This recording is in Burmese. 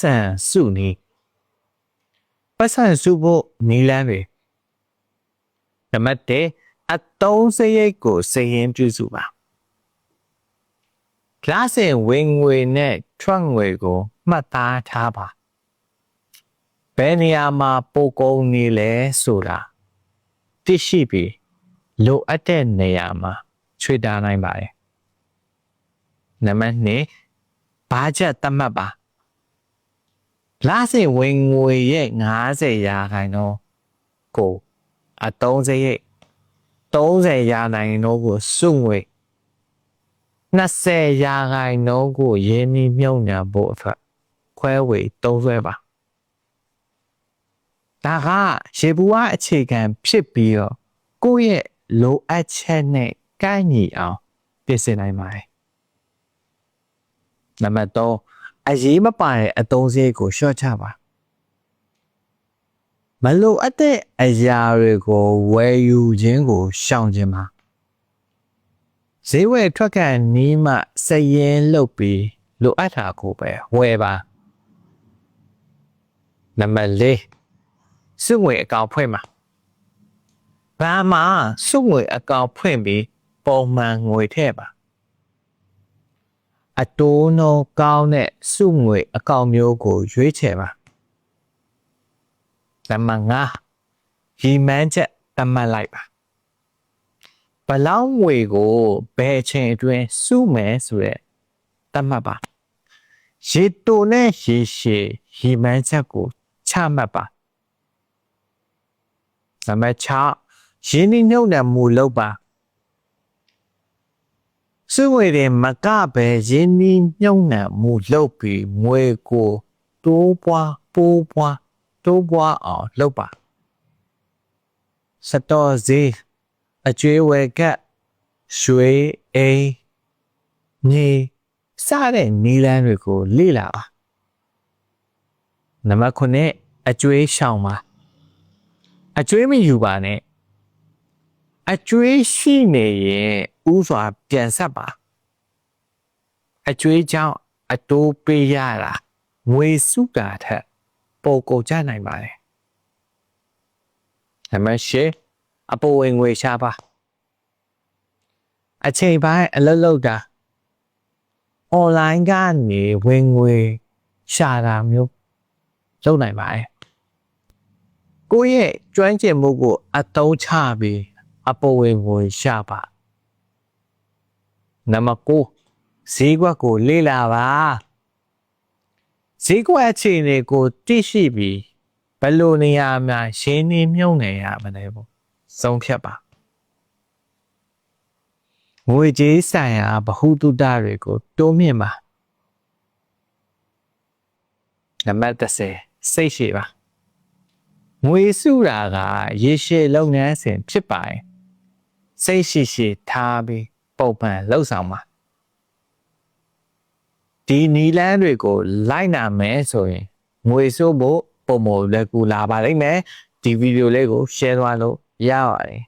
စံစုနီးပတ်စံစုဖို့နီလန်းတွေနံပါတ်1အတုံးစရိတ်ကိုစရင်ပြုစုပါကလာစင်ဝင်ငွေနဲ့ထွက်ငွေကိုမှတ်သားထားပါဘယ်နေရာမှာပိုကုန်နေလဲဆိုတာသိရှိပြီးလိုအပ်တဲ့နေရာမှာချွေတာနိုင်ပါတယ်နံပါတ်2ဘာချက်သတ်မှတ်ပါ လာစင်ဝင်ငွေရဲ့90ရာခိုင်နှုန်းကိုအတုံးစရိတ်30ရာခိုင်နှုန်းကိုစုငွေ20ရာခိုင်နှုန်းကိုရင်းနှီးမြှုပ်နှံဖို့အတွက်ခွဲဝေသုံးစွဲပါဒါကရေဘူးအအခြေခံဖြစ်ပြီးတော့ကိုယ့်ရဲ့လိုအပ်ချက်နဲ့ကိုက်ညီအောင်ပြင်ဆင်နိုင်ပါတယ်နံပါတ်3 အရေးမပါတဲ့အသုံးစရိတ်ကိုရှော့ချပါမလိုအပ်တဲ့အရာတွေကိုဝယ်ယူခြင်းကိုရှောင်ခြင်းပါဈေးဝယ်ထွက်ကန်နီးမှစည်ရင်လုပ်ပြီးလိုအပ်တာကိုပဲဝယ်ပါနံပါတ်4စုငွေအကောင့်ဖွင့်ပါဘာမှစုငွေအကောင့်ဖွင့်ပြီးပုံမှန်ငွေထည့်ပါ အတိုးနှုန်းကောင်းတဲ့စုငွေအကောင့်မျိုးကို ရွေးချယ်ပါနံပါတ်5ရီမန်းချက်တတ်မှတ်လိုက်ပါဘလောင်းငွေကိုဘယ်အချိန်အတွင်းစုမယ်ဆိုရက်တတ်မှတ်ပါရေတိုနဲ့ရေရှည်ရီမန်းချက်ကိုချမှတ်ပါနံပါတ်6ရင်းနှီးမြှုပ်နှံမှုလုပ်ပါ စုငွေတွေမကပဲရင်းနှီးမြှုပ်နှံမှုလုပ်ပြီးငွေကိုတိုးပွားပိုးပွားတိုးပွားအောင်လုပ်ပါစတော်ဈေးအကျွေးဝယ်ကတ်ရွှေအိမ်မြေစတဲ့နီလန်းတွေကိုလေ့လာပါနံပါတ်9အကျွေးရှောင်ပါအကျွေးမယူပါနဲ့အကျွေးရှိနေရင်ဥစွာပြန်ဆက်ပါ အကျွေးကြောင့်အတိုးပေးရတာငွေစုတာထက်ပိုကုန်ကြနိုင်ပါတယ်နံပါတ်10အပေါ်ဝင်ငွေရှားပါအချိန်ပိုင်းအလုပ်လုပ်တာ online ကနေဝင်ငွေရှာတာမျိုးလုပ်နိုင်ပါတယ်ကိုယ့်ရဲ့ကျွမ်းကျင်မှုကိုအသုံးချပြီးအပေါ်ဝင်ငွေရှာပါနံပါတ်9 ဈေးကွက်ကိုလေ့လာပါဈေးကွက်အခြေအနေကိုသိရှိပြီးဘယ်လိုနေရာမှာရှင်းနေမြုံနေရမလဲပေါ့ဆုံးဖြတ်ပါငွေကြေးဆိုင်ရာဗဟုသုတတွေကိုတိုးမြင့်ပါနံပါတ်30စိတ်ရှိပါငွေစုတာကရေရှည်လုပ်ငန်းစဉ်ဖြစ်ပါတယ်စိတ်ရှိရှိထားပြီးပုံမှန်လှုပ်ဆောင်ပါ ဒီနီလန်းတွေကိုလိုက်နာမယ်ဆိုရင်ငွေစုဖို့ပုံမလက်ကူလာပါလိမ့်မယ်ဒီဗီဒီယိုလေးကို share သွားလို့ရပါတယ်